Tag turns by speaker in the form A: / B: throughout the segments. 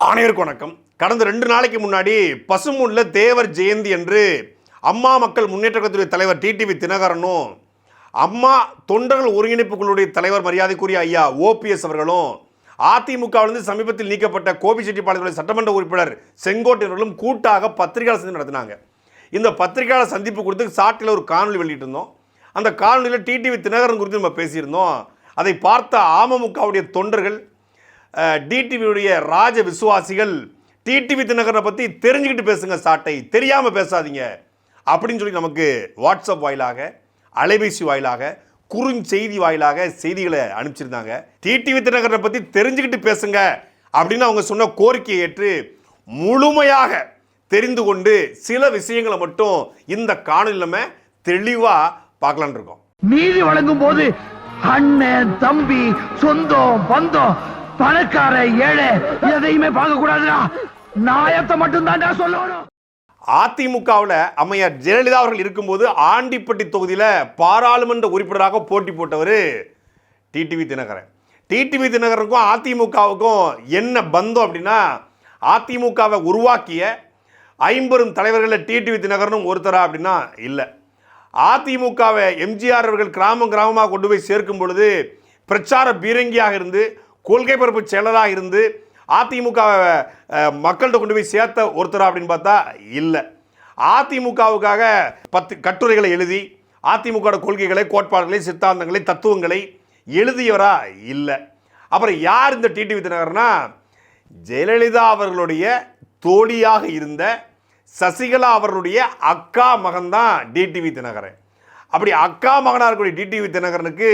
A: அனைவருக்கும் வணக்கம். கடந்த ரெண்டு நாளைக்கு முன்னாடி பசுமுல்ல தேவர் ஜெயந்தி என்று அம்மா மக்கள் முன்னேற்ற கழகத்துடைய தலைவர் டிடிவி தினகரனும் அம்மா தொண்டர்கள் ஒருங்கிணைப்பு குழுடைய தலைவர் மரியாதைக்குரிய ஐயா ஓபிஎஸ் அவர்களும் அதிமுகவிலிருந்து சமீபத்தில் நீக்கப்பட்ட கோபிச்செட்டிப்பாளையத்துடைய சட்டமன்ற உறுப்பினர் செங்கோட்டையர்களும் கூட்டாக பத்திரிகையாளர் சந்திப்பு நடத்தினாங்க. இந்த பத்திரிகையாளர் சந்திப்பு குறித்து சாட்டில் ஒரு காணொலி வெளியிட்டிருந்தோம். அந்த காணொலியில் டிடிவி தினகரன் குறித்து நம்ம பேசியிருந்தோம். அதை பார்த்த அமமுகவுடைய தொண்டர்கள் டிடிவியுடைய ராஜ விசுவாசிகள் டிடிவி தினகரனை பற்றி தெரிஞ்சுக்கிட்டு பேசுங்க சாட்டை. தெரியாமல் பேசாதீங்க. அப்படின்னு சொல்லி நமக்கு வாட்ஸ்அப் வாயிலாக அலைபேசி வாயிலாக குறுஞ்செய்தி வாயிலாக செய்திகளை அனுப்பிச்சிருந்தாங்க. டிடிவி தினகரனை பற்றி தெரிஞ்சுக்கிட்டு பேசுங்க அப்படின்னு அவங்க சொன்ன கோரிக்கையை ஏற்று முழுமையாக தெரிந்து கொண்டு சில விஷயங்களை மட்டும் இந்த காணொலி நம்ம தெளிவாக இருக்கோம்.
B: நீதி வழங்கும் போது அண்ணன் தம்பி சொந்தம் பந்தம் பணக்கார ஏழை எதையுமே பார்க்க கூடாதுடா நாயத்தை மட்டும் தான்டா சொல்லணும்.
A: அதிமுகவில் அம்மையார் ஜெயலலிதா அவர்கள் இருக்கும்போது ஆண்டிப்பட்டி தொகுதியில் பாராளுமன்ற உறுப்பினராக போட்டி போட்டவர் டிடிவி தினகரன். டிடிவி தினகரனுக்கும் அதிமுகவுக்கும் என்ன பந்தம் அப்படின்னா அதிமுகவை உருவாக்கிய ஐம்பெரும் தலைவர்களில் டிடிவி தினகரனும் ஒருத்தரா அப்படின்னா இல்லை. அதிமுகவை எம்ஜிஆர் அவர்கள் கிராமம் கிராமமாக கொண்டு போய் சேர்க்கும் பொழுது பிரச்சார பீரங்கியாக இருந்து கொள்கை பரப்பு செயலராக இருந்து அதிமுக மக்கள்கிட்ட கொண்டு போய் சேர்த்த ஒருத்தரா அப்படின்னு பார்த்தா இல்லை. அதிமுகவுக்காக பத்து கட்டுரைகளை எழுதி அதிமுக கொள்கைகளை கோட்பாடுகளை சித்தாந்தங்களை தத்துவங்களை எழுதியவரா இல்லை. அப்புறம் யார் இந்த டிடிவி தினகரனா ஜெயலலிதா அவர்களுடைய தோழியாக இருந்த சசிகலா அவர்களுடைய அக்கா மகன் தான் டிடிவி தினகரன். அப்படி அக்கா மகனாக இருக்கக்கூடிய டிடிவி தினகரனுக்கு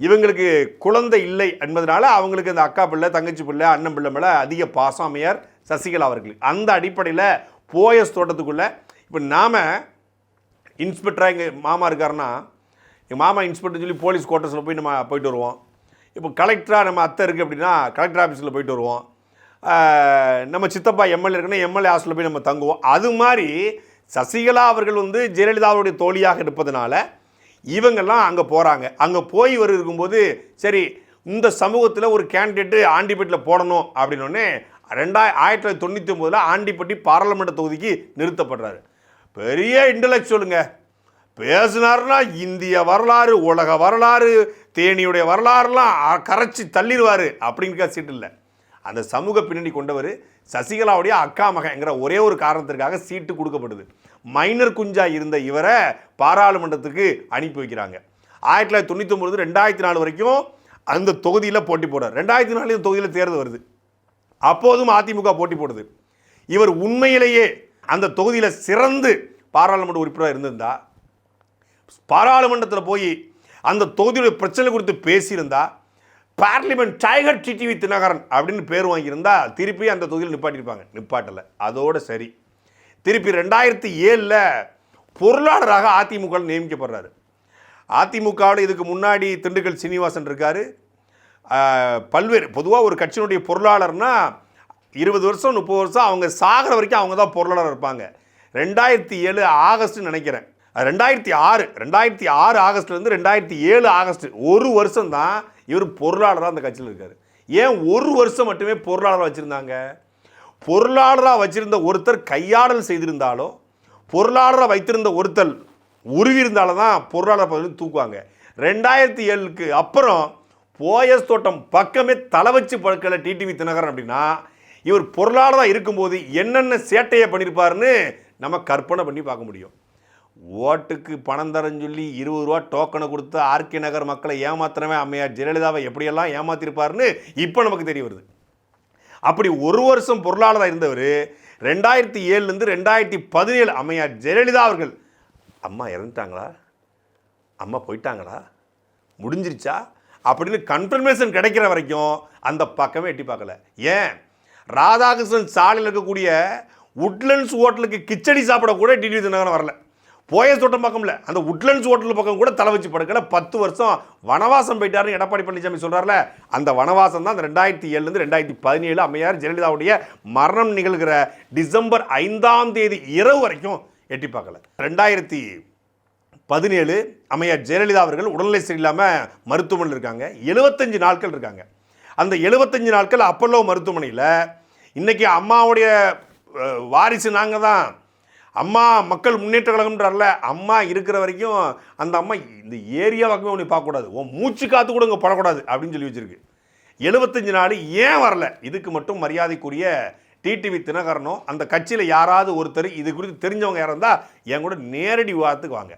A: இவங்களுக்கு குழந்தை இல்லை என்பதனால அவங்களுக்கு இந்த அக்கா பிள்ளை தங்கச்சி பிள்ளை அண்ணன் பிள்ளை மேலே அதிக பாசாமையார் சசிகலா அவர்களுக்கு அந்த அடிப்படையில் போயஸ் தோட்டத்துக்குள்ளே இப்போ நாம் இன்ஸ்பெக்டராக எங்கள் மாமா இருக்காருன்னா எங்கள் மாமா இன்ஸ்பெக்டர் சொல்லி போலீஸ் குவார்ட்டர்ஸில் போய் நம்ம போயிட்டு வருவோம். இப்போ கலெக்டராக நம்ம அத்தை இருக்குது அப்படின்னா கலெக்டர் ஆஃபீஸில் போயிட்டு வருவோம். நம்ம சித்தப்பா எம்எல்ஏ இருக்குன்னா எம்எல்ஏ ஹாஸ்டலில் போய் நம்ம தங்குவோம். அது மாதிரி சசிகலா அவர்கள் வந்து ஜெயலலிதாவுடைய தோழியாக இருப்பதனால இவங்கெல்லாம் அங்கே போகிறாங்க அங்கே போய் வர இருக்கும்போது சரி இந்த சமூகத்தில் ஒரு கேண்டிடேட்டு ஆண்டிப்பட்டியில் போடணும் அப்படின்னோடனே ரெண்டாய் ஆயிரத்தி தொள்ளாயிரத்தி தொண்ணூற்றி ஒம்போதில் ஆண்டிப்பட்டி பாராளுமன்ற தொகுதிக்கு நிறுத்தப்படுறாரு. பெரிய இன்டலெக்சுவலுங்க பேசினார்னா இந்திய வரலாறு உலக வரலாறு தேனியுடைய வரலாறுலாம் கரைச்சி தள்ளிடுவார் அப்படிங்கிற சீட்டு இல்லை. அந்த சமூக பின்னணி கொண்டவர் சசிகலாவுடைய அக்கா மகங்கிற ஒரே ஒரு காரணத்திற்காக சீட்டு கொடுக்கப்படுது மைனர் குஞ்சா இருந்த இவரை பாராளுமன்றத்துக்கு அனுப்பி வைக்கிறாங்க. ஆயிரத்தி தொள்ளாயிரத்தி தொண்ணூற்றி ஒம்பது ரெண்டாயிரத்தி நாலு வரைக்கும் அந்த தொகுதியில் போட்டி போடுறார். ரெண்டாயிரத்தி நாலு இந்த தொகுதியில் தேர்தல் வருது. அப்போதும் அதிமுக போட்டி போடுது. இவர் உண்மையிலேயே அந்த தொகுதியில் சிறந்து பாராளுமன்ற உறுப்பினராக இருந்திருந்தா பாராளுமன்றத்தில் போய் அந்த தொகுதியுடைய பிரச்சனை குறித்து பேசியிருந்தா பார்லிமெண்ட் டைகர் டிடிவி தினகரன் அப்படின்னு பேர் வாங்கியிருந்தா திருப்பி அந்த தொகுதியில் நிப்பாட்டியிருப்பாங்க. நிப்பாட்டலை. அதோட சரி. திருப்பி ரெண்டாயிரத்தி ஏழில் பொருளாளராக அதிமுக நியமிக்கப்படுறாரு. அதிமுகவில் இதுக்கு முன்னாடி திண்டுக்கல் சீனிவாசன் இருக்கார். பல்வேறு பொதுவாக ஒரு கட்சியினுடைய பொருளாளர்னா இருபது வருஷம் முப்பது வருஷம் அவங்க சாகிற வரைக்கும் அவங்க தான் பொருளாளர் இருப்பாங்க. ரெண்டாயிரத்தி ஏழு ஆகஸ்ட் நினைக்கிறேன். ரெண்டாயிரத்தி ஆறு ரெண்டாயிரத்தி ஆறு ஆகஸ்ட்லேருந்து ரெண்டாயிரத்தி ஏழு ஆகஸ்ட் ஒரு வருஷம் தான் இவர் பொருளாளராக அந்த கட்சியில் இருக்கார். ஏன் ஒரு வருஷம் மட்டுமே பொருளாளராக வச்சுருந்தாங்க? பொருளாளராக வச்சிருந்த ஒருத்தர் கையாடல் செய்திருந்தாலோ பொருளாளராக வைத்திருந்த ஒருத்தர் உருவிருந்தாலும் தான் பொருளாளர் பதவி தூக்குவாங்க. ரெண்டாயிரத்தி ஏழுக்கு அப்புறம் போயஸ் தோட்டம் பக்கமே தலை வச்சு படுக்கலை டிடிவி தினகரன் அப்படின்னா இவர் பொருளாளராக இருக்கும்போது என்னென்ன சேட்டையை பண்ணியிருப்பாருன்னு நம்ம கற்பனை பண்ணி பார்க்க முடியும். ஓட்டுக்கு பணம் தரேன்னு சொல்லி இருபது ரூபா டோக்கனை கொடுத்து ஆர்கே நகர் மக்களை ஏமாத்தினவே அம்மையார் ஜெயலலிதாவை எப்படியெல்லாம் ஏமாத்திருப்பாருன்னு இப்போ நமக்கு தெரிய வருது. அப்படி ஒரு வருஷம் பொருளாளராக இருந்தவர் ரெண்டாயிரத்தி ஏழுலேருந்து ரெண்டாயிரத்தி பதினேழு அம்மையார் ஜெயலலிதா அவர்கள். அம்மா இறந்துட்டாங்களா? அம்மா போயிட்டாங்களா? முடிஞ்சிருச்சா? அப்படின்னு கன்ஃபர்மேஷன் கிடைக்கிற வரைக்கும் அந்த பக்கமே எட்டி பார்க்கல. ஏன்? ராதாகிருஷ்ணன் சாலையில் இருக்கக்கூடிய உட்லண்ட்ஸ் ஹோட்டலுக்கு கிச்சடி சாப்பிட கூட டிடி தினகரன் வரல. போயஸ் தோட்டம் பக்கம்ல. அந்த உட்லண்ட்ஸ் ஹோட்டல் பக்கம் கூட தலை வச்சு படுக்கல. பத்து வருஷம் வனவாசம் போயிட்டாருன்னு எடப்பாடி பழனிசாமி சொல்கிறார்ல அந்த வனவாசம் தான் அந்த ரெண்டாயிரத்தி ஏழுலேருந்து ரெண்டாயிரத்தி பதினேழு அம்மையார் ஜெயலலிதாவுடைய மரணம் நிகழ்கிற டிசம்பர் ஐந்தாம் தேதி இரவு வரைக்கும் எட்டி பார்க்கல. ரெண்டாயிரத்தி பதினேழு அம்மையார் ஜெயலலிதா அவர்கள் உடல்நிலை சரியில்லாமல் மருத்துவமனையில் இருக்காங்க. எழுபத்தஞ்சு நாட்கள் இருக்காங்க. அந்த எழுபத்தஞ்சு நாட்கள் அப்பல்லோ மருத்துவமனையில் இன்றைக்கி அம்மாவுடைய வாரிசு நாங்கள் தான் அம்மா மக்கள் முன்னேற்ற கழகம்ன்றார்ல அம்மா இருக்கிற வரைக்கும் அந்த அம்மா இந்த ஏரியா பக்கமே உன்னை பார்க்கக்கூடாது. உன் மூச்சு காத்து கூட இங்கே படக்கூடாது அப்படின்னு சொல்லி வச்சிருக்கு. எழுபத்தஞ்சு நாள் ஏன் வரல? இதுக்கு மட்டும் மரியாதைக்குரிய டிடிவி தினகரனும் அந்த கட்சியில் யாராவது ஒருத்தர் இது குறித்து தெரிஞ்சவங்க யாராக இருந்தால் என் கூட நேரடி விவாதத்துக்கு வாங்க.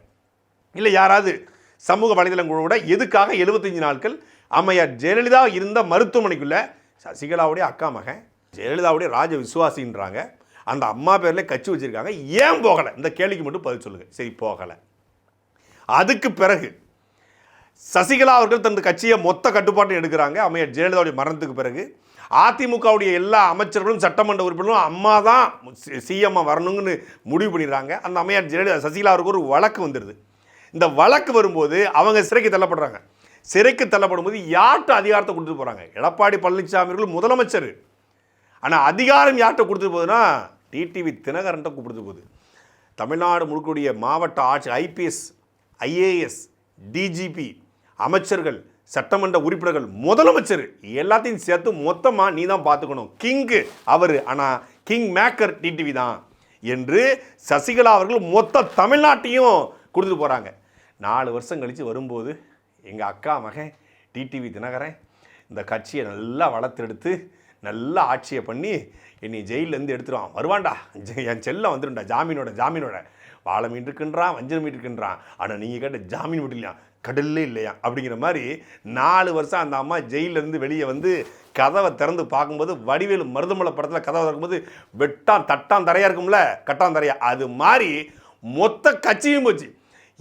A: இல்லை யாராவது சமூக வலைதளங்களோட கூட எதுக்காக எழுபத்தஞ்சு நாட்கள்? அம்மையார் ஜெயலலிதா இருந்த மருத்துவமனைக்குள்ளே சசிகலாவுடைய அக்கா மகன் ஜெயலலிதாவுடைய ராஜ விசுவாசின்றாங்க. அந்த அம்மா பேரில் கட்சி வச்சுருக்காங்க. ஏன் போகலை? இந்த கேள்விக்கு மட்டும் பதில் சொல்லுங்கள் சரி போகலை. அதுக்கு பிறகு சசிகலா அவர்கள் தனது கட்சியை மொத்த கட்டுப்பாட்டும் எடுக்கிறாங்க. அமையர் ஜெயலலிதாவுடைய மரணத்துக்கு பிறகு அதிமுகவுடைய எல்லா அமைச்சர்களும் சட்டமன்ற உறுப்பினரும் அம்மா தான் சிஎம் வரணுங்கன்னு முடிவு பண்ணிடுறாங்க. அந்த அம்மையார் ஜெயலலிதா சசிகலா அவருக்கு ஒரு வழக்கு வந்துடுது. இந்த வழக்கு வரும்போது அவங்க சிறைக்கு தள்ளப்படுறாங்க. சிறைக்கு தள்ளப்படும் போது யார்கிட்ட அதிகாரத்தை கொடுத்துட்டு போகிறாங்க எடப்பாடி பழனிசாமி அவர்கள் முதலமைச்சர். ஆனால் அதிகாரம் யார்கிட்ட கொடுத்துட்டு போகுதுன்னா டிடிவி தினகரன்ட்ட கொடுத்து போகுது. தமிழ்நாடு முழுக்கூடிய மாவட்ட ஆட்சி ஐபிஎஸ் ஐஏஎஸ் டிஜிபி அமைச்சர்கள் சட்டமன்ற உறுப்பினர்கள் முதலமைச்சர் எல்லாத்தையும் சேர்த்து மொத்தமாக நீ தான் பார்த்துக்கணும். கிங்கு அவர். ஆனால் கிங் மேக்கர் டிடிவி தான் என்று சசிகலா அவர்கள் மொத்த தமிழ்நாட்டையும் கொடுத்துட்டு போகிறாங்க நாலு வருஷம் கழித்து வரும்போது எங்கள் அக்கா மகன் டிடிவி தினகரன் இந்த கட்சியை நல்லா வளர்த்தெடுத்து நல்லா ஆட்சியை பண்ணி என்னை ஜெயிலேருந்து எடுத்துருவான் வருவான்டா. என் செல்லம் வந்துடும்டா ஜாமீனோட ஜாமீனோட. வாழை மீன் இருக்குன்றான் வஞ்சர மீன் இருக்குன்றான். ஆனால் நீங்கள் கேட்ட ஜாமீன் மட்டும் இல்லையா? கடல்லே இல்லையா? அப்படிங்கிற மாதிரி நாலு வருஷம் அந்த அம்மா ஜெயிலேருந்து வெளியே வந்து கதவை திறந்து பார்க்கும்போது வடிவேலு மருதமலை படத்தில் கதவை திறக்கும்போது வெட்டான் தட்டான் தரையாக இருக்கும்ல? கட்டான் தரையா. அது மாதிரி மொத்த கட்சியும் போச்சு.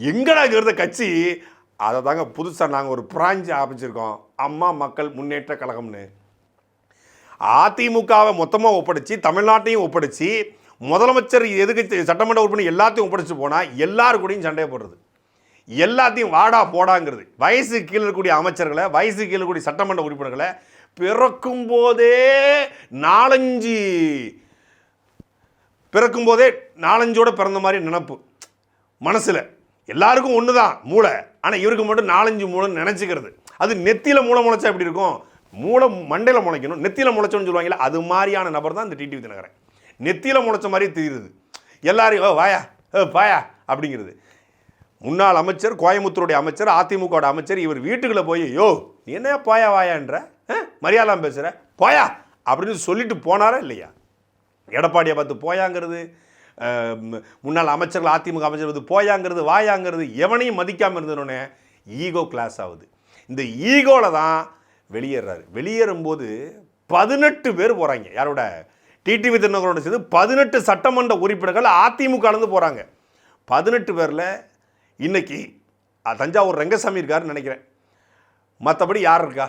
A: எங்கடா இருந்த கட்சி? அதை தாங்க புதுசாக நாங்கள் ஒரு பிராஞ்சு ஆரம்பிச்சிருக்கோம். அம்மா மக்கள் முன்னேற்ற கழகம்னு. அதிமுகவை மொத்தமாக ஒப்படைச்சு தமிழ்நாட்டையும் ஒப்படைச்சு முதலமைச்சர் எதுக்கு சட்டமன்ற உறுப்பினர் எல்லாத்தையும் ஒப்படைச்சு போனால் எல்லாரு கூடயும் சண்டையை போடுறது. எல்லாத்தையும் வாடா போடாங்கிறது. வயசு கீழே இருக்கக்கூடிய அமைச்சர்களை வயசு கீழே இருக்கக்கூடிய சட்டமன்ற உறுப்பினர்களை பிறக்கும் போதே நாலஞ்சு பிறக்கும் போதே நாலஞ்சோட பிறந்த மாதிரி நினப்பு. மனசில். எல்லாருக்கும் ஒன்று தான் மூளை. ஆனால் இவருக்கு மட்டும் நாலஞ்சு மூளைன்னு நினச்சிக்கிறது. அது நெத்தியில் மூளை முளைச்சா எப்படி இருக்கும்? மூளை மண்டையில் முளைக்கணும் நெத்தியில் முளைச்சோன்னு சொல்லுவாங்களே அது மாதிரியான நபர் தான் இந்த டிடிவி தினகரன் நெத்தியில் முளைச்ச மாதிரி தெரியுது. எல்லாரையும் "ஓ, வாயா ஓ பாயா அப்படிங்கிறது. முன்னாள் அமைச்சர் கோயம்புத்தூருடைய அமைச்சர் அதிமுகவோட அமைச்சர் இவர் வீட்டுக்குள்ளே போய் யோ நீ என்ன பாயா வாயான்ற? மரியாதைலாம் பேசுகிற போயா அப்படின்னு சொல்லிட்டு போனாரா இல்லையா? எடப்பாடியை பார்த்து போயாங்கிறது முன்னாள் அமைச்சர்கள் அதிமுக அமைச்சர் வந்து போயாங்கிறது வாயாங்கிறது எவனையும் மதிக்காமல் இருந்தனோடனே ஈகோ கிளாஸ் ஆகுது. இந்த ஈகோவில் தான் வெளியேறாரு. வெளியேறும்போது பதினெட்டு பேர் போகிறாங்க யாரோட? டிடிவி திருநகரோட சேர்ந்து பதினெட்டு சட்டமன்ற உறுப்பினர்கள் அதிமுகலேருந்து போகிறாங்க பதினெட்டு பேரில் இன்னைக்கு தஞ்சாவூர் ரங்கசாமி இருக்காருன்னு நினைக்கிறேன். மற்றபடி யார் இருக்கா?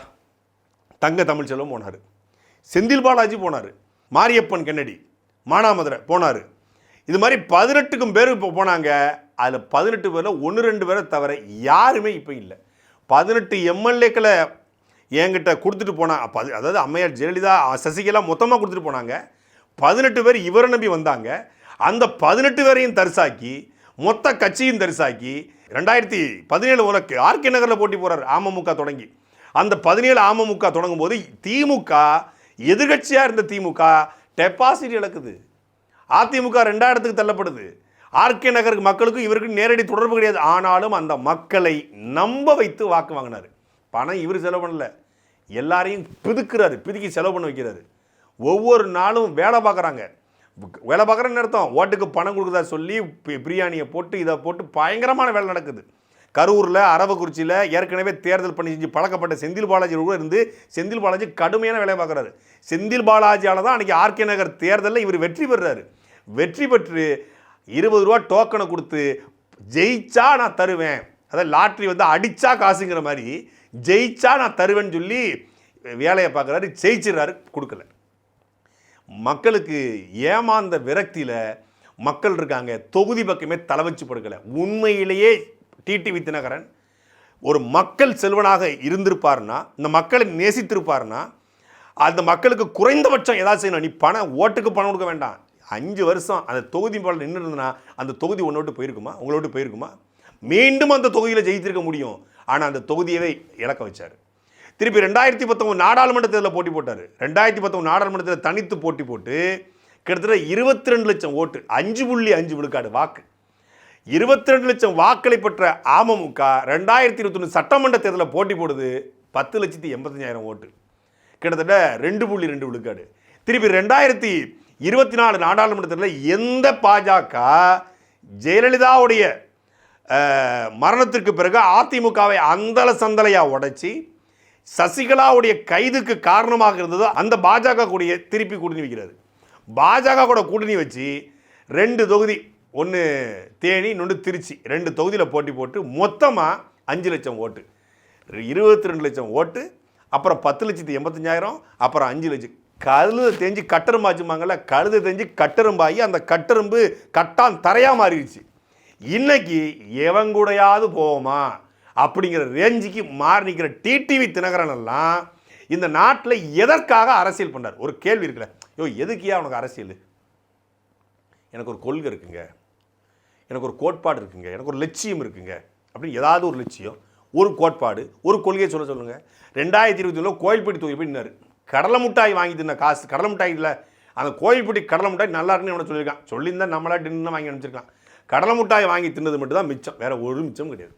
A: தங்க தமிழ்ச்செல்வம் போனார். செந்தில் பாலாஜி போனார். மாரியப்பன் கென்னடி மானாமதுரை போனார். இது மாதிரி பதினெட்டுக்கும் பேர் இப்போ போனாங்க. அதில் பதினெட்டு பேரில் ஒன்று ரெண்டு பேரை தவிர யாருமே இப்போ இல்லை. பதினெட்டு எம்எல்ஏக்களை என்கிட்ட கொடுத்துட்டு போனா பது அதாவது அம்மையார் ஜெயலலிதா சசிகலா மொத்தமாக கொடுத்துட்டு போனாங்க. பதினெட்டு பேர் இவரை நம்பி வந்தாங்க. அந்த பதினெட்டு பேரையும் தரிசாக்கி மொத்த கட்சியும் தரிசாக்கி ரெண்டாயிரத்தி பதினேழு உலக்கு ஆர்கே நகரில் போட்டி போகிறார் அமமுக தொடங்கி. அந்த பதினேழு அமமுக தொடங்கும் போது திமுக எதிர்கட்சியாக இருந்த திமுக டெபாசிட் இழக்குது. அதிமுக ரெண்டாயிரத்துக்கு தள்ளப்படுது. ஆர்கே நகருக்கு மக்களுக்கும் இவருக்கு நேரடி தொடர்பு கிடையாது. ஆனாலும் அந்த மக்களை நம்ப வைத்து வாக்கு வாங்கினார். பணம் இவர் செலவு பண்ணலை. எல்லாரையும் பிதுக்கிறாரு பிதுக்கி செலவு பண்ண வைக்கிறாரு. ஒவ்வொரு நாளும் வேலை பார்க்குறாங்க. வேலை பார்க்குறேன்னு அர்த்தம். ஓட்டுக்கு பணம் கொடுக்குறதா சொல்லி பிரியாணியை போட்டு இதை போட்டு பயங்கரமான வேலை நடக்குது. கரூரில் அரவக்குறிச்சியில் ஏற்கனவே தேர்தல் பண்ணி செஞ்சு பழக்கப்பட்ட செந்தில் பாலாஜி கூட இருந்து செந்தில் பாலாஜி கடுமையான வேலை பார்க்குறாரு. செந்தில் பாலாஜியால் தான் அன்றைக்கி ஆர்கே நகர் தேர்தலில் இவர் வெற்றி பெறுறாரு. வெற்றி பெற்று இருபது ரூபா டோக்கனை கொடுத்து ஜெயிச்சா நான் தருவேன். அதாவது லாட்ரி வந்து அடித்தா காசுங்கிற மாதிரி ஜெயிச்சா நான் தருவேன்னு சொல்லி வேலையை பார்க்குறாரு ஜெயிச்சிடுறாரு கொடுக்கல. மக்களுக்கு ஏமாந்த விரக்தியில் மக்கள் இருக்காங்க தொகுதி பக்கமே தலை வச்சு படுக்கலை. உண்மையிலேயே டிடிவி தினகரன் ஒரு மக்கள் செல்வனாக இருந்திருப்பார்னா இந்த மக்களை நேசித்திருப்பார்னா அந்த மக்களுக்கு குறைந்தபட்சம் ஏதாவது செய்யணும். நீ பணம் ஓட்டுக்கு பணம் கொடுக்க வேண்டாம். அஞ்சு வருஷம் அந்த தொகுதி போல நின்று இருந்தனா அந்த தொகுதி ஒன்று விட்டு போயிருக்குமா? உங்களோட்டு போயிருக்குமா? மீண்டும் அந்த தொகுதியில் ஜெயித்திருக்க முடியும். ஆனால் அந்த தொகுதியவே இழக்க வச்சார். திருப்பி ரெண்டாயிரத்தி பத்தொம்பது நாடாளுமன்ற தேர்தலில் போட்டி போட்டார். ரெண்டாயிரத்தி பத்தொம்பது நாடாளுமன்ற தேர்தலில் தனித்து போட்டி போட்டு கிட்டத்தட்ட இருபத்தி ரெண்டு லட்சம் ஓட்டு அஞ்சு புள்ளி அஞ்சு விழுக்காடு வாக்கு. இருபத்தி ரெண்டு லட்சம் வாக்களை பெற்ற அமமுக ரெண்டாயிரத்தி இருபத்தொன்று சட்டமன்ற தேர்தலில் போட்டி போடுது பத்து லட்சத்தி எண்பத்தஞ்சாயிரம் ஓட்டு. கிட்டத்தட்ட ரெண்டு புள்ளி ரெண்டு விழுக்காடு. திருப்பி ரெண்டாயிரத்தி இருபத்தி நாலு நாடாளுமன்ற தேர்தலில் எந்த பாஜக ஜெயலலிதாவுடைய மரணத்திற்கு பிறகு அதிமுகவை அந்தல சந்தலையாக உடைச்சி சசிகலாவுடைய கைதுக்கு காரணமாக இருந்ததோ அந்த பாஜக கூடிய திருப்பி கூட்டணி வைக்கிறாரு. பாஜக கூட கூட்டணி வச்சு ரெண்டு தொகுதி ஒன்று தேனி இன்னொன்று திருச்சி. ரெண்டு தொகுதியில் போட்டி போட்டு மொத்தமாக அஞ்சு லட்சம் ஓட்டு. இருபத்தி ரெண்டு லட்சம் ஓட்டு அப்புறம் பத்து லட்சத்து எண்பத்தஞ்சாயிரம் அப்புறம் அஞ்சு லட்சம். கழுதை தெரிஞ்சு கட்டெரும்பாச்சுமாங்கல்ல கழுதை தெரிஞ்சு கட்டரும்பாகி அந்த கட்டரும்பு கட்டான் தரையாக மாறிடுச்சு. இன்னைக்கு எவன் கூடையாவது போவோமா? அப்படிங்கிற ரேஞ்சுக்கு மாறி நிற்கிற டிடிவி தினகரன் எல்லாம் இந்த நாட்டில் எதற்காக அரசியல் பண்ணார் ஒரு கேள்வி இருக்குல்ல. ஐயோ எதுக்கியா உனக்கு அரசியல்? எனக்கு ஒரு கொள்கை இருக்குங்க. எனக்கு ஒரு கோட்பாடு இருக்குங்க. எனக்கு ஒரு லட்சியம் இருக்குங்க. அப்படின்னு ஏதாவது ஒரு லட்சியம் ஒரு கோட்பாடு ஒரு கொள்கையை சொல்ல சொல்லுங்கள் ரெண்டாயிரத்தி இருபத்தி ஒன்றில் கோயில்பட்டி தொகுதி போய் கடலை மிட்டாய் வாங்கி தின்ன காசு கடலை மிட்டாய் இல்லை. அந்த கோயில்பட்டி கடலை மிட்டாய் நல்லா இருக்குன்னு சொல்லியிருக்கான். சொல்லியிருந்தால் நம்மளா டின்னு வாங்கி அனுப்பிச்சிருக்கலாம். கடலை முட்டாய் வாங்கி தின்னது மட்டும் தான் மிச்சம். வேற ஒரு மிச்சம் கிடையாது.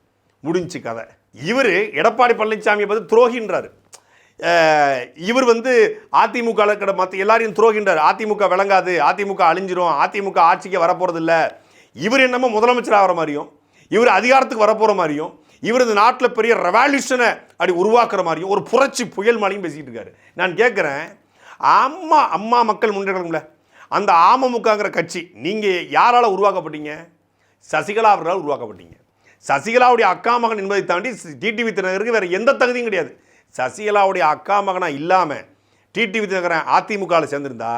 A: முடிஞ்சு கதை. இவர் எடப்பாடி பழனிசாமியை பார்த்து துரோகின்றார். இவர் வந்து அதிமுக கிட மற்ற எல்லாரையும் துரோகின்றார். அதிமுக விளங்காது அதிமுக அழிஞ்சிரும் அதிமுக ஆட்சிக்கு வரப்போறது இல்லை இவர் என்னமோ முதலமைச்சர் ஆகிற மாதிரியும் இவர் அதிகாரத்துக்கு வரப்போகிற மாதிரியும் இவர் இந்த நாட்டில் பெரிய ரெவல்யூஷனை அப்படி உருவாக்குற மாதிரியும் ஒரு புரட்சி புயல் மாதிரியும் பேசிக்கிட்டு இருக்காரு. நான் கேட்குறேன் அம்மா அம்மா மக்கள் முன்னேற்றம்ல அந்த அமமுகங்கிற கட்சி நீங்கள் யாரால் உருவாக்கப்பட்டீங்க? சசிகலா அவர்களால் உருவாக்கப்பட்டீங்க. சசிகலாவுடைய அக்கா மகன் என்பதை தாண்டி டிடிவி தினகருக்கு வேறு எந்த தகுதியும் கிடையாது. சசிகலாவுடைய அக்கா மகனாக இல்லாமல் டிடிவி தினகரன் அதிமுகவில் சேர்ந்திருந்தா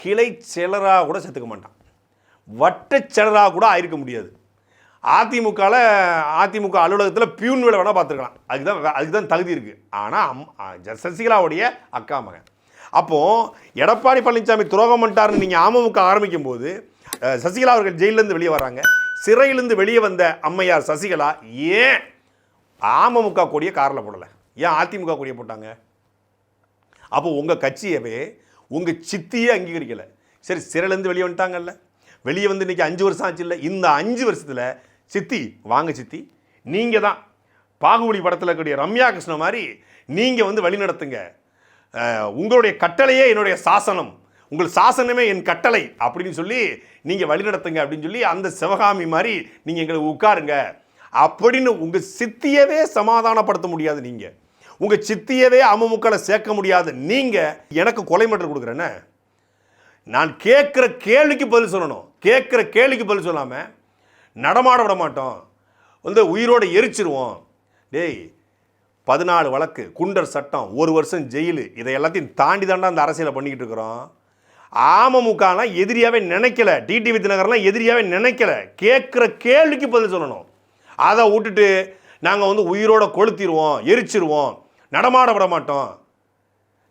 A: கிளை செலராக கூட சேர்த்துக்க மாட்டான். வட்டச்செலராக கூட ஆயிருக்க முடியாது. அதிமுகவில் அதிமுக அலுவலகத்தில் பியூன் வேலை வேணால் பார்த்துருக்கலாம். அதுதான் அதுதான் அதுக்கு தான் தகுதி இருக்குது ஆனால் அம் சசிகலாவுடைய அக்கா மகன். அப்போது எடப்பாடி பழனிசாமி துரோகம் பண்ணிட்டாருன்னு நீங்கள் அமமுக ஆரம்பிக்கும் போது சசிகலா அவர்கள் ஜெயிலேருந்து வெளியே வராங்க சிறையிலேருந்து வெளியே வந்த அம்மையார் சசிகலா ஏன் அமமுக கொடியை காரில் போடலை? ஏன் அதிமுக கொடியை போட்டாங்க? அப்போ உங்கள் கட்சியவே உங்கள் சித்தியே அங்கீகரிக்கலை. சரி சிறையிலேருந்து வெளியே வந்துட்டாங்கல்ல. வெளியே வந்து இன்றைக்கி அஞ்சு வருஷம் ஆச்சு இல்லை. இந்த அஞ்சு வருஷத்தில் சித்தி வாங்க சித்தி நீங்கள் தான் பாகுபலி படத்தில் இருக்கக்கூடிய ரம்யா கிருஷ்ணன் மாதிரி நீங்கள் வந்து வழி நடத்துங்க உங்களுடைய கட்டளையே என்னுடைய சாசனம். உங்கள் சாசனமே என் கட்டளை அப்படின்னு சொல்லி நீங்கள் வழிநடத்துங்க அப்படின்னு சொல்லி அந்த சிவகாமி மாதிரி நீங்கள் எங்களை உட்காருங்க. அப்படின்னு உங்கள் சித்தியவே சமாதானப்படுத்த முடியாது நீங்கள் உங்கள் சித்தியவே அமமுக்களை சேர்க்க முடியாது. நீங்கள் எனக்கு கொலை மட்டர் கொடுக்குறேன்னு. நான் கேட்குற கேள்விக்கு பதில் சொல்லணும். கேட்குற கேள்விக்கு பதில் சொல்லாமல் நடமாட விட மாட்டோம். வந்து உயிரோடு எரிச்சிருவோம். டேய் பதினாலு வழக்கு குண்டர் சட்டம் ஒரு வருஷம் ஜெயிலு இதை எல்லாத்தையும் தாண்டி தாண்டா அந்த அரசியலை பண்ணிக்கிட்டு இருக்கிறோம். அமமுகலாம் எதிரியாகவே நினைக்கல டிடிவி தினகர்லாம் எதிரியாகவே நினைக்கல. கேட்குற கேள்விக்கு பதில் சொல்லணும். அதை விட்டுட்டு நாங்கள் வந்து உயிரோட கொளுத்திடுவோம் எரிச்சிருவோம் நடமாட விட மாட்டோம்.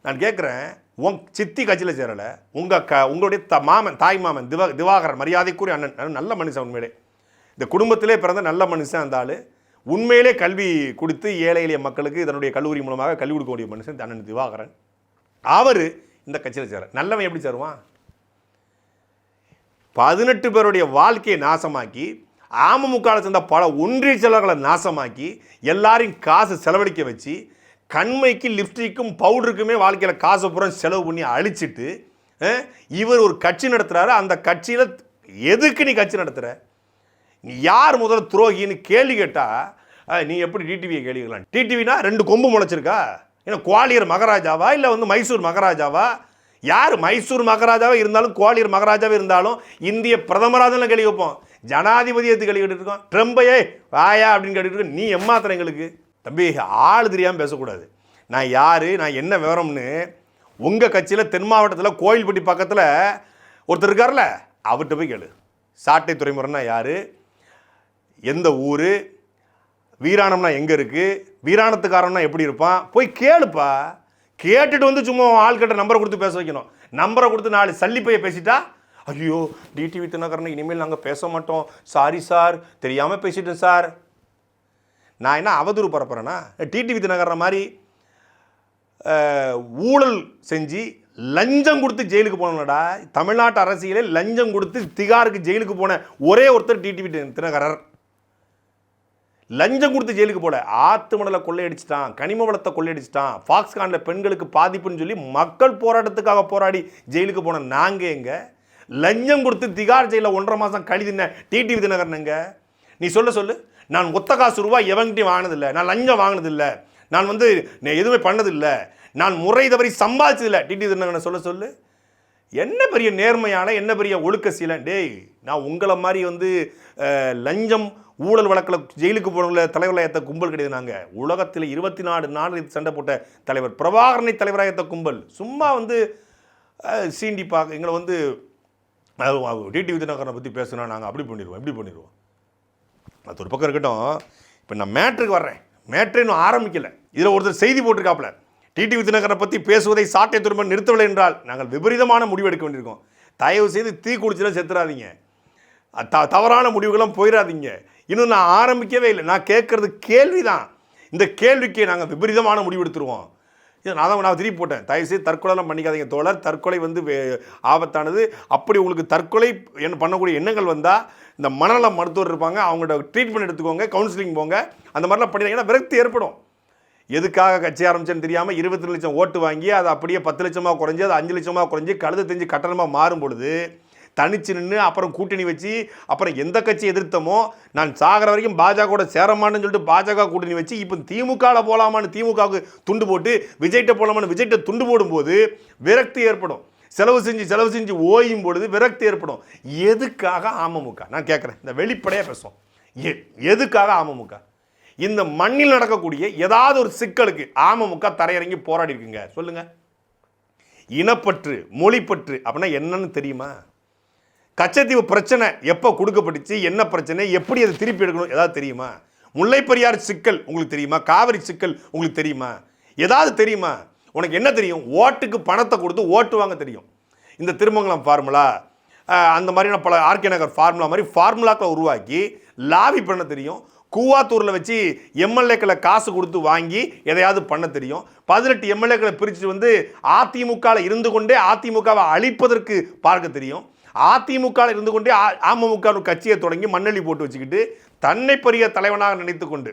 A: நான் கேட்குறேன் உன் சித்தி கட்சியில் சேரலை உங்கள் க உங்களுடைய த மாமன் தாய் மாமன் திவா திவாகரன் மரியாதைக்குரிய அண்ணன் நல்ல மனுஷன் உண்மையிலே இந்த குடும்பத்திலே பிறந்த நல்ல மனுஷன் அந்த ஆள். உண்மையிலே கல்வி கொடுத்து ஏழை எளிய மக்களுக்கு இதனுடைய கல்லூரி மூலமாக கல்வி கொடுக்கக்கூடிய மனுஷன் அண்ணன் திவாகரன். அவர் இந்த கட்சியில் சேர. நல்லவன் எப்படி சேருவான்? பதினெட்டு பேருடைய வாழ்க்கையை நாசமாக்கி அமமுகவில் சேர்ந்த பல ஒன்றிய செயலர்களை நாசமாக்கி எல்லாரையும் காசு செலவழிக்க வச்சு கண்மைக்கு லிப்ஸ்டிக்கும் பவுடருக்குமே வாழ்க்கையில் காசை பூரா செலவு பண்ணி அழிச்சிட்டு இவர் ஒரு கட்சி நடத்துகிறாரு அந்த கட்சியில் எதுக்கு நீ கட்சி நடத்துகிற நீ யார் முதல்ல துரோகின்னு கேள்வி கேட்டால் நீ எப்படி டிடிவியை கேள்வி கேட்கலாம்? டிடிவினா ரெண்டு கொம்பு முளைச்சிருக்கா? ஏன்னா குவாலியர் மகாராஜாவா? இல்லை வந்து மைசூர் மகாராஜாவா? யார் மைசூர் மகாராஜாவாக இருந்தாலும் குவாலியர் மகாராஜாவாக இருந்தாலும் இந்திய பிரதமராக தான் கேள்வி வைப்போம் ஜனாதிபதி எடுத்து கேள்வி இருக்கோம்? ட்ரம்பையே வாயா அப்படின்னு கேட்டுட்டு இருக்கோம். நீ எம்மாத்திரம் எங்களுக்கு? தம்பி ஆள் தெரியாமல் பேசக்கூடாது. நான் யார்? நான் என்ன விவரம்னு உங்கள் கட்சியில் தென் மாவட்டத்தில் கோயில்பட்டி பக்கத்தில் ஒருத்தர் இருக்கார்ல அவர்கிட்ட போய் கேளு. சாட்டை துறைமுறைன்னா யார்? எந்த ஊர்? வீராணம்னா எங்கே இருக்குது வீராணத்துக்காரன்னா எப்படி இருப்பான்? போய் கேளுப்பா. கேட்டுட்டு வந்து சும்மா ஆள்கிட்ட நம்பரை கொடுத்து பேச வைக்கணும். நம்பரை கொடுத்து நாலு சல்லிப்பையை பேசிட்டா ஐயோ டிடிவி தினகரன் இனிமேல் நாங்கள் பேச மாட்டோம். சாரி சார் தெரியாமல் பேசிட்டேன் சார் நான் என்ன அவதூறு பரப்புறேன்னா டிடிவி தினகரன் மாதிரி ஊழல் செஞ்சு லஞ்சம் கொடுத்து ஜெயிலுக்கு போனோம்டா தமிழ்நாட்டு அரசியலே லஞ்சம் கொடுத்து திகாருக்கு ஜெயிலுக்கு போன ஒரே ஒருத்தர் டிடிவி தினகரர் லஞ்சம் கொடுத்து ஜெயிலுக்கு போல. ஆத்து மணலை கொள்ளையடிச்சிட்டான் கனிம வளத்தை கொள்ளையடிச்சிட்டான். ஃபாக்ஸ்கானில் பெண்களுக்கு பாதிப்புன்னு சொல்லி மக்கள் போராட்டத்துக்காக போராடி ஜெயிலுக்கு போன நாங்கள் எங்கே? லஞ்சம் கொடுத்து திகார் ஜெயிலில் ஒன்றரை மாதம் கழிதின டிடிவி தினகரனுங்க நீ சொல்ல சொல்லு. நான் ஒத்த காசு ரூபாய் எவங்கிட்டையும் வாங்கினதில்லை. நான் லஞ்சம் வாங்கினதில்லை. நான் வந்து எதுவுமே பண்ணதில்லை. நான் முறை தவறி சம்பாதிச்சதில்லை. டிடிவி தினகரனை சொல்ல சொல்லு. என்ன பெரிய நேர்மையான என்ன பெரிய ஒழுக்க சீலன் டேய் நான் உங்களை மாதிரி வந்து லஞ்சம் ஊழல் வழக்கில் ஜெயிலுக்கு போனவங்கள தலைவராக ஏற்ற கும்பல் கிடையாது நாங்கள் உலகத்தில் இருபத்தி நாலு நாலு சண்டை போட்ட தலைவர். பிரபாகரனை தலைவராக ஏற்ற கும்பல். சும்மா வந்து சீண்டி பார்க்க எங்களை வந்து டிடிவி தினகரனை பற்றி பேசுனா நாங்கள் அப்படி பண்ணிடுவோம் இப்படி பண்ணிடுவோம் அது ஒரு பக்கம் இருக்கட்டும். இப்போ நான் மேட்ருக்கு வர்றேன். மேட்ரு இன்னும் ஆரம்பிக்கலை. இதில் ஒருத்தர் செய்தி போட்டிருக்காப்புல. டிடிவி தினகரனை பற்றி பேசுவதை சாட்டை துரும்ப நிறுத்தவில்லை என்றால் நாங்கள் விபரீதமான முடிவு எடுக்க வேண்டியிருக்கோம். தயவு செய்து தீ குடிச்சுலாம் செத்துறாதீங்க. த தவறான முடிவுகளும் போயிடாதீங்க இன்னும் நான் ஆரம்பிக்கவே இல்லை. நான் கேட்குறது கேள்வி தான் இந்த கேள்விக்கு நாங்கள் விபரீதமான முடிவு எடுத்துருவோம். இது நான் தான் நான் திருப்பி போட்டேன். தயவுசெய்து தற்கொலைலாம் பண்ணிக்காதீங்க தோழர். தற்கொலை வந்து ஆபத்தானது. அப்படி உங்களுக்கு தற்கொலை என்ன பண்ணக்கூடிய எண்ணங்கள் வந்தால் இந்த மனநல மருத்துவர் இருப்பாங்க. அவங்களோட ட்ரீட்மெண்ட் எடுத்துக்கோங்க கவுன்சிலிங் போங்க. அந்த மாதிரிலாம் பண்ணிங்கன்னா விரக்தி ஏற்படும். எதுக்காக கட்சி ஆரம்பிச்சேன்னு தெரியாமல் இருபத்தி லட்சம் ஓட்டு வாங்கி அது அப்படியே பத்து லட்சமாக குறைஞ்சி அது அஞ்சு லட்சமாக குறைஞ்சி கழுது தெரிஞ்சு கட்டணமாக மாறும் பொழுது தனிச்சு நின்று அப்புறம் கூட்டணி வச்சு அப்புறம் எந்த கட்சி எதிர்த்தமோ நான் சாகிற வரைக்கும் பாஜகவோட சேரமான்னு சொல்லிட்டு பாஜக கூட்டணி வச்சு இப்போ திமுகவில் போகலாமான்னு திமுகவுக்கு துண்டு போட்டு விஜய்கிட்ட போகலாமான்னு விஜய்கிட்ட துண்டு போடும்போது விரக்தி ஏற்படும். செலவு செஞ்சு செலவு செஞ்சு ஓயும் பொழுது விரக்தி ஏற்படும். எதுக்காக அமமுக? நான் கேட்குறேன் இந்த வெளிப்படையாக பேசுவோம். எ எதுக்காக அமமுக? இந்த மண்ணில் நடக்கக்கூடிய ஏதாவது ஒரு சிக்கலுக்கு அமமுக தரையிறங்கி போராடி இருக்குங்க. சொல்லுங்க. இனப்பற்று மொழிப்பற்று அப்படின்னா என்னன்னு தெரியுமா? கச்சத்தீவு பிரச்சனை எப்போ கொடுக்கப்பட்டுச்சு என்ன பிரச்சனை எப்படி அதை திருப்பி எடுக்கணும் ஏதாவது தெரியுமா? முல்லைப்பெரியார் சிக்கல் உங்களுக்கு தெரியுமா? காவிரி சிக்கல் உங்களுக்கு தெரியுமா? ஏதாவது தெரியுமா? உனக்கு என்ன தெரியும்? ஓட்டுக்கு பணத்தை கொடுத்து ஓட்டு வாங்க தெரியும். இந்த திருமங்கலம் ஃபார்முலா அந்த மாதிரியான பல ஆர்கே நகர் ஃபார்முலா மாதிரி ஃபார்முலாக்களை உருவாக்கி லாபி பண்ண தெரியும். கூவாத்தூரில் வச்சு எம்எல்ஏக்களை காசு கொடுத்து வாங்கி எதையாவது பண்ண தெரியும். பதினெட்டு எம்எல்ஏக்களை பிரித்து வந்து அதிமுகவில் இருந்து கொண்டே அதிமுகவை அழிப்பதற்கு பார்க்க தெரியும். அதிமுகவில் இருந்து கொண்டே அமமுக கட்சியை தொடங்கி மண்ணெளி போட்டு வச்சுக்கிட்டு தன்னை பெரிய தலைவனாக நினைத்து கொண்டு.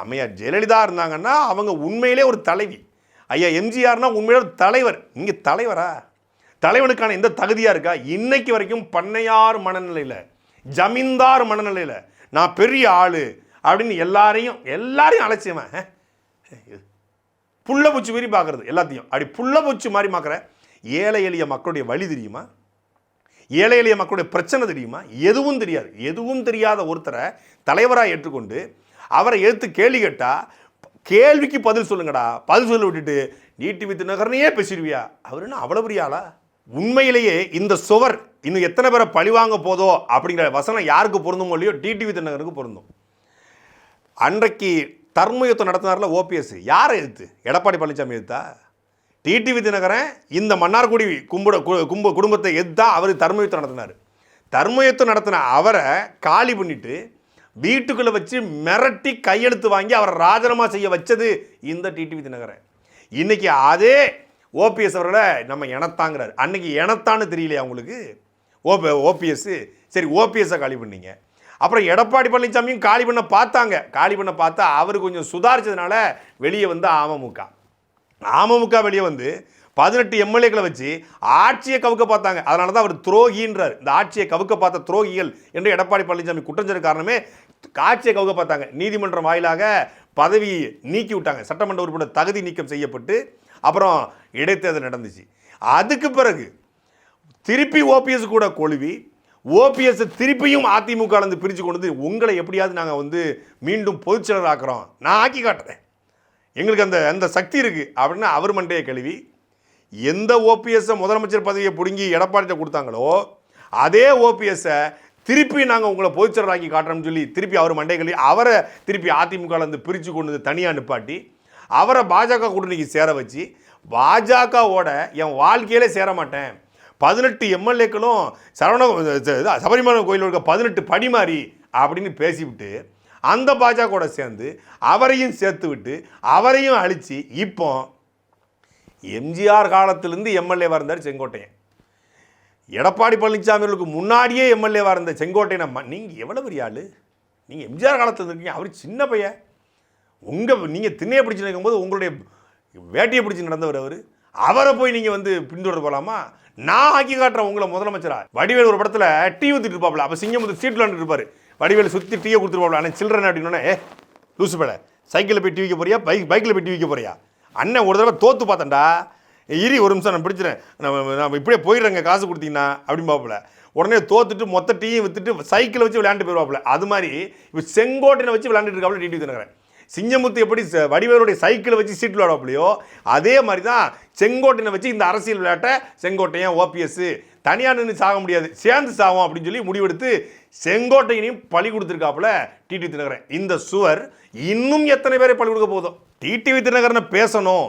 A: அம்மையார் ஜெயலலிதா இருந்தாங்கன்னா அவங்க உண்மையிலே ஒரு தலைவி. ஐயா எம்ஜிஆர்னா உண்மையிலே ஒரு தலைவர். நீங்கள் தலைவரா? தலைவனுக்கான எந்த தகுதியாக இருக்கா? இன்னைக்கு வரைக்கும் பண்ணையார் மனநிலையில் ஜமீன்தார் மனநிலையில் நான் பெரிய ஆள் அப்படின்னு எல்லாரையும் எல்லாரையும் அலட்சியமா புள்ள பூச்சி மாரி பார்க்குறது எல்லாத்தையும். அப்படி புள்ள பூச்சி மாதிரி பார்க்குற ஏழை எளிய மக்களுடைய வழி தெரியுமா? ஏழை எளிய மக்களுடைய பிரச்சனை தெரியுமா? எதுவும் தெரியாது. எதுவும் தெரியாத ஒருத்தரை தலைவராக ஏற்றுக்கொண்டு அவரை எடுத்து கேள்வி கேட்டால் கேள்விக்கு பதில் சொல்லுங்கடா பதில் சொல்ல விட்டுட்டு நீட்டி வித்து நகரனையே பேசிடுவியா? அவர் என்ன அவ்வளோ பெரிய ஆளா? உண்மையிலேயே இந்த சுவர் இன்னும் எத்தனை பேரை பழிவாங்க போதோ அப்படிங்கிற வசனம் யாருக்கு பொருந்துமோ இல்லையோ டிடிவி தினகருக்கு பொருந்தும். அன்றைக்கு தர்மயுத்தம் நடத்தினார்ல ஓபிஎஸ் யாரை எதிர்த்து? எடப்பாடி பழனிசாமி எதிர்த்தா? டிடிவி தினகரன் இந்த மன்னார்குடி கும்புட கு- கும்ப குடும்பத்தை எதிர்த்தா அவர் தர்மயுத்தம் நடத்தினார். தர்மயுத்தம் நடத்தின அவரை காலி பண்ணிட்டு வீட்டுக்குள்ளே வச்சு மிரட்டி கையெழுத்து வாங்கி அவரை ராஜினாமா செய்ய வச்சது இந்த டிடிவி தினகரன். இன்றைக்கி அதே ஓபிஎஸ் அவர்களை நம்ம இனத்தாங்கிறார். அன்னைக்கு இனத்தான்னு தெரியலையா அவங்களுக்கு ஓபி ஓபிஎஸ் சரி ஓபிஎஸ்ஸை காலி பண்ணீங்க. அப்புறம் எடப்பாடி பழனிசாமியும் காலி பண்ண பார்த்தாங்க. காலி பண்ண பார்த்தா அவர் கொஞ்சம் சுதாரிச்சதுனால வெளியே வந்து அமமுக. அமமுக வெளியே வந்து பதினெட்டு எம்எல்ஏக்களை வச்சு ஆட்சியை கவுக்க பார்த்தாங்க. அதனால தான் அவர் துரோகின்றார். இந்த ஆட்சியை கவுக்க பார்த்த துரோகிகள் என்று எடப்பாடி பழனிசாமி குற்றஞ்சல் காரணமே ஆட்சியை கவுக்க பார்த்தாங்க. நீதிமன்றம் வாயிலாக பதவி நீக்கி விட்டாங்க. சட்டமன்ற உறுப்பினர் தகுதி நீக்கம் செய்யப்பட்டு அப்புறம் இடைத்தேர்தல் நடந்துச்சு. அதுக்கு பிறகு திருப்பி ஓபிஎஸ் கூட கொழுவி ஓபிஎஸ் திருப்பியும் அதிமுகலேருந்து பிரித்து கொண்டு வந்து உங்களை எப்படியாவது நாங்கள் வந்து மீண்டும் பொதுச்செயலர் ஆக்குறோம். நான் ஆக்கி காட்டுறேன். எங்களுக்கு அந்த அந்த சக்தி இருக்குது அப்படின்னு அவர் மண்டையை கழுவி எந்த ஓபிஎஸ்ஸை முதலமைச்சர் பதவியை பிடுங்கி எடப்பாடிட்ட கொடுத்தாங்களோ அதே ஓபிஎஸ்ஸை திருப்பி நாங்கள் உங்களை பொதுச்செயலர் ஆக்கி காட்டுறோம்னு சொல்லி திருப்பி அவர் மண்டையை கழுவி அவரை திருப்பி அதிமுகலேருந்து பிரித்து கொண்டு வந்து தனியாக நிப்பாட்டி அவரை பாஜக கூட்டணிக்கு சேர வச்சு பாஜகவோட என் வாழ்க்கையிலே சேர மாட்டேன். பதினெட்டு எம்எல்ஏக்களும் சரவண சபரிமலை கோயிலில் இருக்க பதினெட்டு படிமாறி அப்படின்னு பேசிவிட்டு அந்த பாஜகவோட சேர்ந்து அவரையும் சேர்த்து விட்டு அவரையும் அழித்து இப்போ எம்ஜிஆர் காலத்திலேருந்து எம்எல்ஏவாக இருந்தார் செங்கோட்டையன். எடப்பாடி பழனிசாமிகளுக்கு முன்னாடியே எம்எல்ஏவாக இருந்த செங்கோட்டையனை நீங்கள் எவ்வளோ பெரிய ஆள்? நீங்கள் எம்ஜிஆர் காலத்தில் இருக்கீங்க அவர் சின்ன பையன். உங்கள் நீங்கள் திண்ணையை பிடிச்சு நிற்கும்போது உங்களுடைய வேட்டையை பிடிச்சி நடந்தவர் அவர். அவரை போய் நீங்கள் வந்து பின்தொடர் போகலாமா நான் ஆக்கி காட்டுறேன் உங்களை முதலமைச்சரா? வடிவேல் ஒரு படத்துல டீ ஊத்திட்டு இருப்பாப்ல. அப்ப சிங்கம் வந்து சீட்டில் வந்துட்டு இருப்பாரு. வடிவேல் சுத்தி டீயை கொடுத்துருப்பாப்ல அண்ணன் சில்ட்ரன் அப்படின்னோடனே ஏ லூசு பேட சைக்கிளில் போய் டீ வைக்க போறியா? பைக் பைக்கில் போய் டீ வைக்க போறியா? அண்ணன் ஒரு தடவை தோத்து பார்த்தேன்டா. இரி ஒரு நிமிஷம் நான் பிடிச்சிடறேன் நான் இப்படியே போயிடுறேங்க காசு கொடுத்தீங்கன்னா அப்படின்னு பார்ப்பல உடனே தோத்துட்டு மொத்த டீயும் வித்துட்டு சைக்கிளை வச்சு விளையாண்டு போயிடுவாப்புல அது மாதிரி இப்போ செங்கோட்டையை வச்சு விளையாண்டுட்டு இருக்காப்புல டிடி தினகரன். சிங்கமுத்து எப்படி ச- வடிவேலுடைய சைக்கிளை வச்சு சீட்டு விளையாடப்பலையோ அதே மாதிரி தான் செங்கோட்டையனை வச்சு இந்த அரசியல் விளையாட்டை செங்கோட்டையன் ஓபிஎஸ் தனியாக நின்று சாக முடியாது. சேர்ந்து சாகும் அப்படின்னு சொல்லி முடிவெடுத்து செங்கோட்டையனையும் பழி கொடுத்துருக்காப்புல டிடி தினகரன். இந்த சுவர் இன்னும் எத்தனை பேரை பழி கொடுக்க போதும் டிடிவி தினகரனை பேசணும்.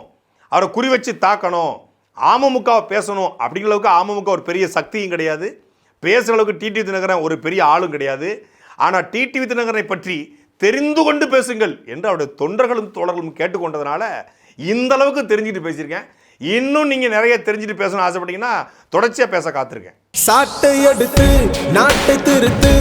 A: அவரை குறி வச்சு தாக்கணும். அமமுகவை பேசணும். அப்படிங்கிற அளவுக்கு அமமுக ஒரு பெரிய சக்தியும் கிடையாது. பேசுகிற அளவுக்கு டிடிவி தினகரன் ஒரு பெரிய ஆளும் கிடையாது. ஆனால் டிடிவி தினகரனை பற்றி தெரிந்து கொண்டு பேசுங்கள் என்று அவருடைய தொண்டர்களும் தோழர்களும் கேட்டுக்கொண்டதுனால இந்த அளவுக்கு தெரிஞ்சுட்டு பேசியிருக்கேன். இன்னும் நீங்கள் நிறைய தெரிஞ்சுட்டு பேசணும்னு ஆசைப்பட்டீங்கன்னா தொடர்ச்சியாக பேச காத்திருக்கேன்.
C: சாட்டை எடுத்து நாட்டை திருத்து